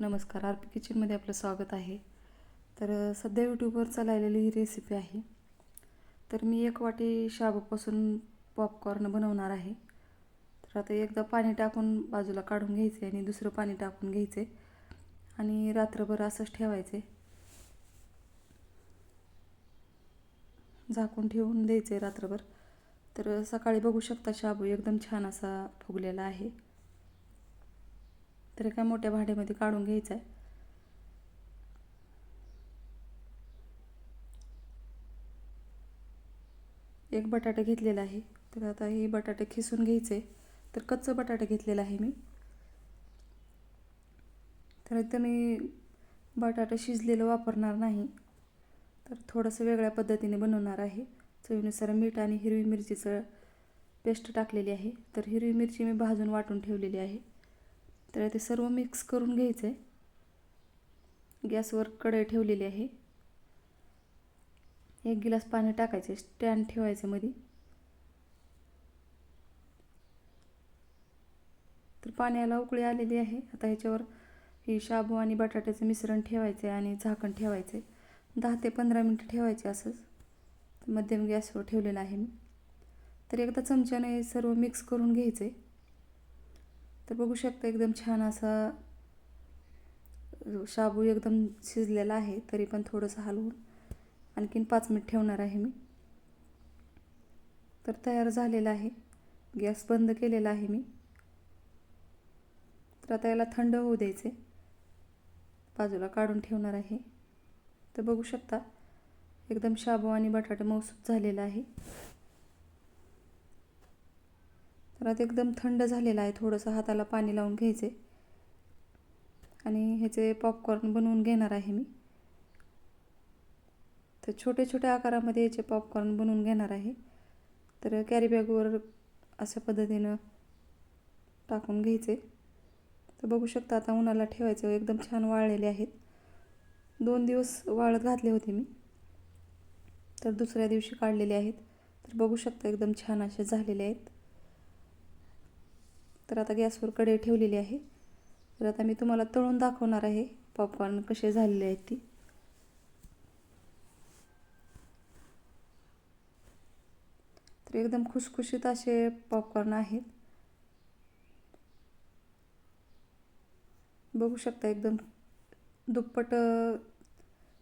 नमस्कार R P किचनमध्ये आपलं स्वागत आहे. तर सध्या यूट्यूबवर चाललेली ही रेसिपी आहे. तर मी एक वाटी शाबूपासून पॉपकॉर्न बनवणार आहे. तर आता एकदा पाणी टाकून बाजूला काढून घ्यायचे आणि दुसरं पाणी टाकून घ्यायचे आणि रात्रभर असंच ठेवायचे. झाकून ठेवून द्यायचे रात्रभर. तर सकाळी बघू शकता शाबू एकदम छान असा फुगलेला आहे. तर काय मोठ्या भांड्यामध्ये काढून घ्यायचं आहे. एक बटाटा घेतलेला आहे. तर आता हे बटाटे खिसून घ्यायचे. तर कच्चं बटाटा घेतलेला आहे मी. तर इथं मी बटाटा शिजलेलं वापरणार नाही. तर थोडंसं वेगळ्या पद्धतीने बनवणार आहे. चवीनुसार मीठ आणि हिरवी मिरचीचं पेस्ट टाकलेली आहे. तर हिरवी मिरची मी भाजून वाटून ठेवलेली आहे. तर ते सर्व मिक्स करून घ्यायचं आहे गॅसवर कढई ठेवलेली आहे. एक गिलास पाणी टाकायचे स्टँड ठेवायचं मध्ये तर पाण्याला उकळी आलेली आहे. आता ह्याच्यावर ही शाबू आणि बटाट्याचं मिश्रण ठेवायचं आहे आणि झाकण ठेवायचं आहे दहा ते पंधरा मिनटं ठेवायचे असंच मध्यम गॅसवर ठेवलेलं आहे मी. तर एकदा चमच्याने सर्व मिक्स करून घ्यायचं आहे तर बघू शकता एकदम छान असा शाबू एकदम शिजलेला आहे तरी पण थोडंसं हलवून आणखीन पाच मिनिट ठेवणार आहे मी. तर तयार झालेला आहे. गॅस बंद केलेला आहे मी. तर आता याला थंड होऊ द्यायचे. बाजूला काढून ठेवणार आहे. तर बघू शकता एकदम शाबू आणि बटाटा मौसूद झालेला आहे. परत आता एकदम थंड झालेला आहे थोडंसं हाताला पाणी लावून घ्यायचे आणि ह्याचे पॉपकॉर्न बनवून घेणार आहे मी. तर छोट्या छोट्या आकारामध्ये याचे पॉपकॉर्न बनवून घेणार आहे. तर कॅरीबॅगवर अशा पद्धतीनं टाकून घ्यायचे तर बघू शकता आता उन्हाला ठेवायचं एकदम छान वाळलेले आहेत. दोन दिवस वाळत घातले होते मी. तर दुसऱ्या दिवशी काढलेले आहेत. तर बघू शकता एकदम छान असे झालेले आहेत. तर आता गॅसवर कढई ठेवलेली आहे. तर आता मी तुम्हाला तळून दाखवणार आहे पॉपकॉर्न कसे झालेले आहेत ती. तर एकदम खुशखुशीत असे पॉपकॉर्न आहेत. बघू शकता एकदम दुप्पट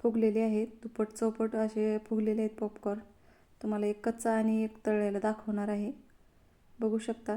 फुगलेले आहेत. दुप्पट चौपट असे फुगलेले आहेत पॉपकॉर्न तुम्हाला एक कच्चा आणि एक तळलेला दाखवणार आहे. बघू शकता.